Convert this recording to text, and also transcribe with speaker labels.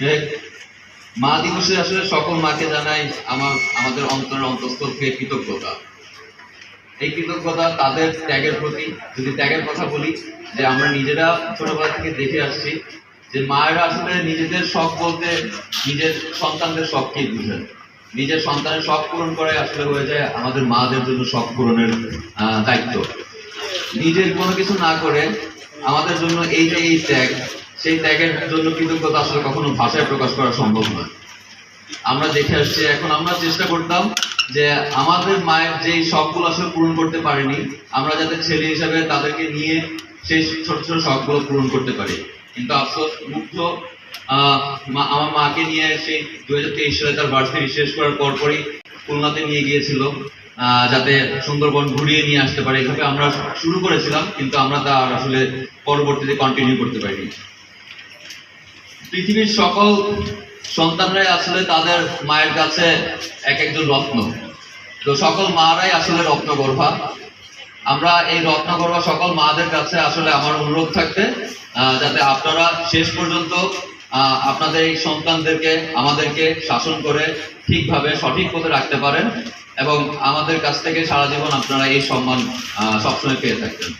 Speaker 1: যে মা দিবসে আসলে সকল মাকে জানাই আমার, আমাদের অন্তরের অন্তঃস্থল থেকে কৃতজ্ঞতা। এই কৃতজ্ঞতা তাদের ত্যাগের প্রতি। যদি ত্যাগের কথা বলি, যে আমরা নিজেরা ছোটবেলা থেকে দেখে আসছি, যে মায়েরা আসলে নিজেদের শখ বলতে নিজের সন্তানদের শখকেই বুঝেন। নিজের সন্তানের শখ পূরণ করে আসলে হয়ে যায় আমাদের মাদের জন্য শখ পূরণের দায়িত্ব। নিজের কোনো কিছু না করে আমাদের জন্য এই যে এই ত্যাগ সেই ত্যাগের জন্য কৃতজ্ঞতা আসলে কখনো ভাষায় প্রকাশ করা সম্ভব নয়। আমরা দেখে আসছি, এখন আমরা চেষ্টা করতাম যে আমাদের মায়ের যে শখগুলো আসলে পূরণ করতে পারেনি, আমরা যাতে ছেলে হিসাবে তাদেরকে নিয়ে সেই ছোট ছোট শখগুলো পূরণ করতে পারি। কিন্তু আফসোস, মুগ্ধ মা- আমার মাকে নিয়ে সেই দু হাজার তেইশ সালে তার ভার্সিটি শেষ করার পরপরই খুলনাতে নিয়ে গিয়েছিল যাতে সুন্দরবন ঘুরিয়ে নিয়ে আসতে পারে। এভাবে আমরা শুরু করেছিলাম, কিন্তু আমরা তা আসলে পরবর্তীতে কন্টিনিউ করতে পারিনি। পৃথিবীর সকল সন্তানরাই আসলে তাদের মায়ের কাছে এক একজন রত্ন। তো সকল মারাই আসলে রত্নগর্ভা। আমরা এই রত্নগর্ভা সকল মাদের কাছে আসলে আমার অনুরোধ থাকবে যাতে আপনারা শেষ পর্যন্ত আপনাদের এই সন্তানদেরকে, আমাদেরকে শাসন করে ঠিকভাবে সঠিক পথে রাখতে পারেন এবং আমাদের কাছ থেকে সারা জীবন আপনারা এই সম্মান সবসময় পেয়ে থাকবেন।